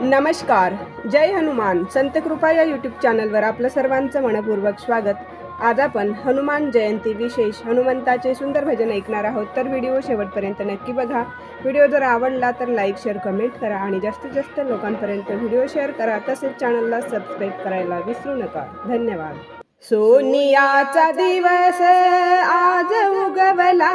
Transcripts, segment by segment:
नमस्कार. जय हनुमान. संत कृपा या यूट्यूब चॅनलवर आपलं सर्वांचं मनपूर्वक स्वागत. आज आपण हनुमान जयंती विशेष हनुमंताचे सुंदर भजन ऐकणार आहोत. तर व्हिडिओ शेवटपर्यंत नक्की बघा. व्हिडिओ जर आवडला तर लाईक शेअर कमेंट करा आणि जास्तीत जास्त लोकांपर्यंत व्हिडिओ शेअर करा. तसेच चॅनलला सबस्क्राईब करायला विसरू नका. धन्यवाद. सोनियाचा दिवस आज उगवला.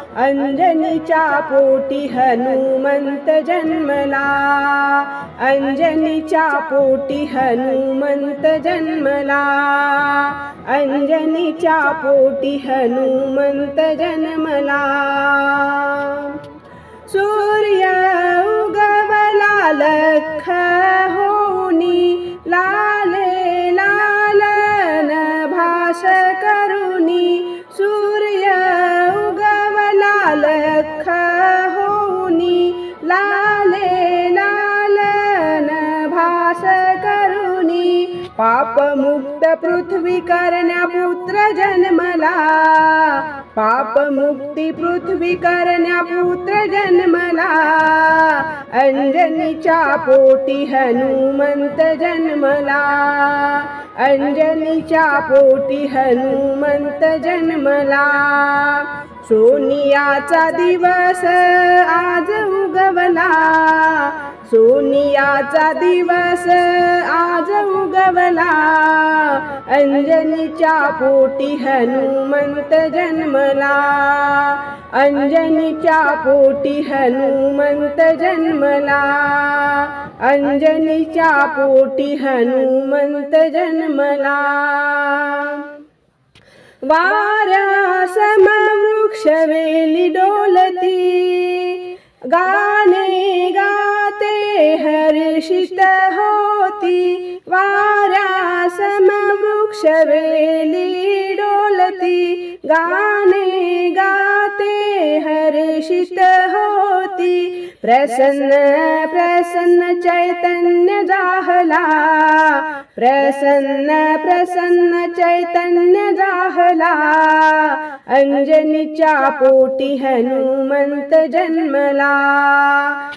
अंजनीच्या पोटी हनुमंत जन्मला. अंजनीच्या पोटी हनुमंत जन्मला. अंजनीच्या पोटी हनुमंत जन्मला. सूर्य उगवला लख होनी लाले लालन भाष करुनी. सूर्य पापमुक्त पृथ्वी करण्या पुत्र जन्मला. पापमुक्ती पृथ्वी करण्या पुत्र जन्मला. अंजनीच्या पोटी हनुमंत जन्मला. अंजनीच्या पोटी हनुमंत जन्मला. सोनियाचा दिवस आज उगवला. सोनियाचा दिवस आज उगवला अंजनीच्या पोटी हनुमंत जन्मला. अंजनीच्या पोटी हनुमंत जन्मला. अंजनीच्या पोटी हनुमंत जन्मला. वारा समवृक्ष वेली डोलती. गाणे गाते हर्षित शवेली डोलती गाने गाते हर्षित होती। प्रसन्न प्रसन्न चैतन्य जाहला प्रसन्न प्रसन्न चैतन्य जाहला। अंजनीच्या पोटी हनुमंत जन्मला।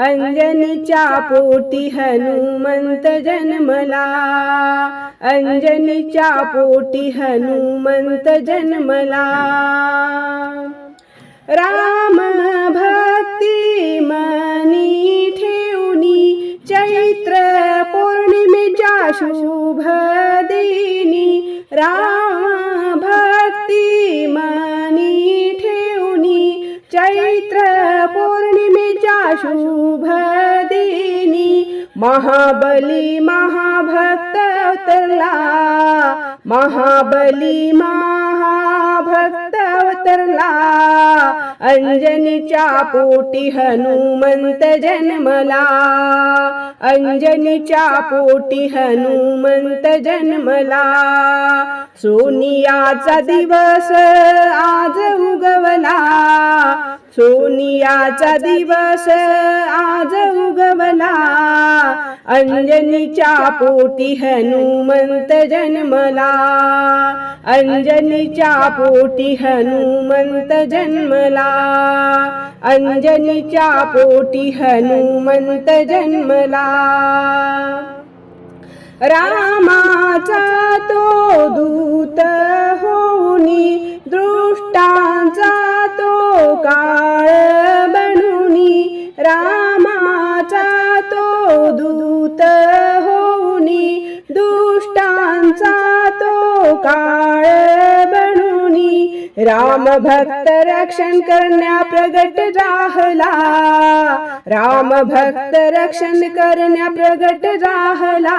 अंजनीच्या पोटी हनुमंत जन्मला. अंजनीच्या पोटी हनुमंत जन्मला. राम भक्ती मनी ठेवणी चैत्र पौर्णिमेच्या शुभ दिनी. राम भक्ती मनी ठेवणी चैत्र पौर्णिमेच्या शुभ महाबली महाभक्त अवतरला महाबली महाभक्त अवतरला अंजनीच्या पोटी हनुमंत जन्मला. अंजनीच्या पोटी हनुमंत जन्मला. सोनियाचा दिवस आज उगवला. सोनियाचा दिवस आज उगवला. अंजनीच्या पोटी हनुमंत जन्मला. अंजनीच्या पोटी हनुमंत जन्मला. अंजनीच्या पोटी हनुमंत जन्मला. रामाचा तो दूत होनी दृष्टांचा तो काळ बनूनी रामाचा तो दूत होनी दुष्टांचा तो काळ बनूनी राम भक्त रक्षण करण्या प्रगट राहला राम भक्त रक्षण करण्या प्रगट राहला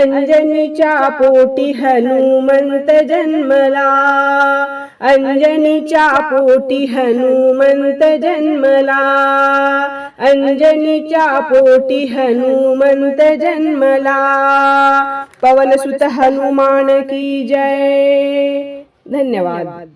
अंजनीच्या पोटी हनुमंत जन्मला. अंजनीच्या पोटी हनुमंत जन्मला. अंजनीच्या पोटी हनुमंत जन्मला. पवन सुत हनुमान की जय. धन्यवाद.